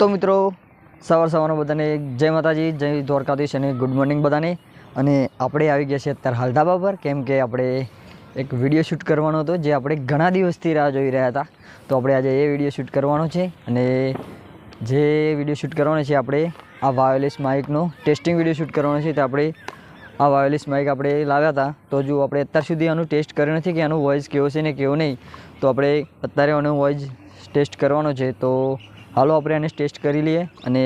તો મિત્રો, સવાર સવારનો બધાને જય માતાજી, જય દ્વારકાધીશ અને ગુડ મોર્નિંગ બધાને. અને આપણે આવી ગયા છીએ અત્યારે હાલધાબા પર, કેમ કે આપણે એક વીડિયો શૂટ કરવાનો હતો, જે આપણે ઘણા દિવસથી રાહ જોઈ રહ્યા હતા. તો આપણે આજે એ વીડિયો શૂટ કરવાનો છે અને જે વીડિયો શૂટ કરવાનો છે આપણે આ વાયોલેસ માઇકનો ટેસ્ટિંગ વીડિયો શૂટ કરવાનો છે, તો આપણે આ વાયોલેસ માઇક આપણે લાવ્યા હતા. તો જો આપણે અત્યાર સુધી આનું ટેસ્ટ કર્યું નથી કે આનું વોઇસ કેવો છે ને કેવો નહીં, તો આપણે અત્યારે આનું વોઇસ ટેસ્ટ કરવાનો છે. તો હાલો આપણે આને ટેસ્ટ કરી લઈએ અને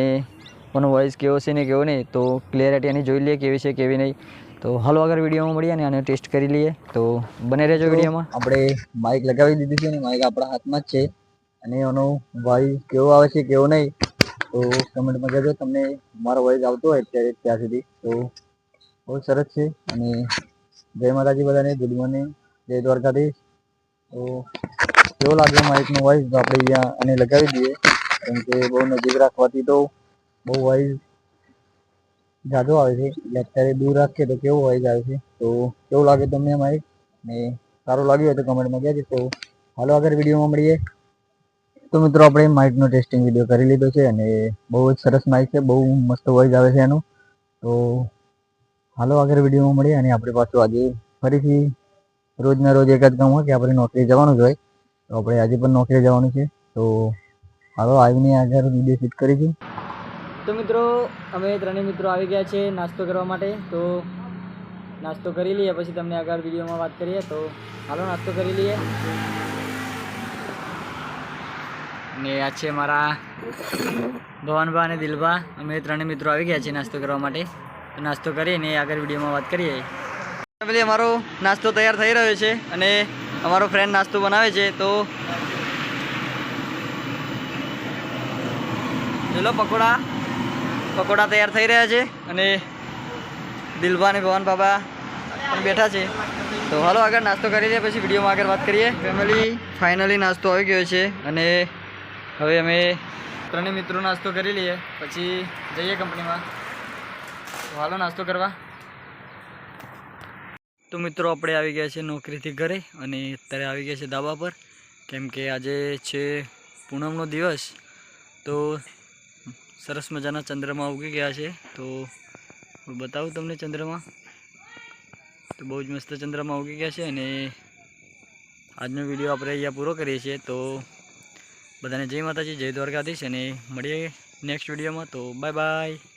એનો વોઇસ કેવો છે ને કેવો નહીં તો ક્લિયરિટી એની જોઈ લઈએ કેવી છે કેવી નહીં. તો હાલો આગળ વિડીયોમાં મળીએ અને આને ટેસ્ટ કરી લઈએ. તો બને રહેજો વિડીયોમાં. આપણે માઇક લગાવી દીધી છે અને માઇક આપણા હાથમાં જ છે. અને એનો વોઇસ કેવો આવે છે કેવો નહીં તો કમેન્ટમાં કહેજો. તમને મારો વોઇસ આવતો હોય અત્યારે ત્યાં સુધી તો બહુ સરસ છે. અને જય માતાજી બધાને ગુડ મોર્નિંગ જય દ્વારકાધીશ. તો કેવો લાગે માઇકનો વોઇસ તો આપણે અહીંયા અને લગાવી દઈએ. કેમ કે બહુ નજીક રાખવાથી તો બહુ વાઇઝ જાજો આવે છે. એટલે અત્યારે દૂર રાખીએ તો કેવો વાઇઝ આવે છે. તો કેવું લાગે તમને માઇક ને સારું લાગ્યું હોય તો કમેન્ટમાં કહેજો. તો હાલો આગળ વિડીયોમાં મળીએ. તો મિત્રો આપણે માઇકનો ટેસ્ટિંગ વીડિયો કરી લીધો છે અને બહુ જ સરસ માઇક છે. બહુ મસ્ત વોઇસ આવે છે એનું. તો હાલો આગળ વિડીયોમાં મળીએ અને આપણે પાછું આજે ફરીથી રોજના રોજ એક જ કામ હોય કે આપણે નોકરી જવાનું જ હોય, તો આપણે આજે પણ નોકરી જવાનું છે. તો હાલો, આવીને આગળ વીડિયો શૂટ કરીશું તો મિત્રો, અમે ત્રણેય મિત્રો આવી ગયા છે નાસ્તો કરવા માટે. તો નાસ્તો કરી લઈએ, પછી તમને આગળ વિડીયોમાં વાત કરીએ. તો હાલો, નાસ્તો કરી લઈએ. ને આ છે મારા ભવાનભા અને દિલભા. અમે ત્રણેય મિત્રો આવી ગયા છીએ નાસ્તો કરવા માટે. તો નાસ્તો કરીને આગળ વિડીયોમાં વાત કરીએ. ફેમિલી અમારો નાસ્તો તૈયાર થઈ રહ્યો છે અને અમારો ફ્રેન્ડ નાસ્તો બનાવે છે. તો ચલો પકોડા. પકોડા તૈયાર થઈ રહ્યા છે અને દિલભા અને ભવન બાબા પણ બેઠા છે. તો હાલો આગળ નાસ્તો કરી લઈએ, પછી વિડીયોમાં આગળ વાત કરીએ. ફેમિલી, ફાઇનલી નાસ્તો આવી ગયો છે અને હવે અમે ત્રણેય મિત્રો નાસ્તો કરી લઈએ, પછી જઈએ કંપનીમાં. હાલો નાસ્તો કરવા. તો મિત્રો, આપણે આવી ગયા છે નોકરીથી ઘરે અને અત્યારે આવી ગયા છે ધાબા પર. કેમ કે આજે છે પૂનમનો દિવસ. તો સરસ મજાના ચંદ્રમા ઉગી ગયા છે. તો હું બતાવું તમને ચંદ્રમા. તો બહુ જ મસ્ત ચંદ્રમા ઉગી ગયા છે અને આજનો વીડિયો આપણે અહીંયા પૂરો કરીએ છીએ. તો બધાને જય માતાજી, જય દ્વારકાધીશ અને મળીએ નેક્સ્ટ વિડીયોમાં. તો બાય બાય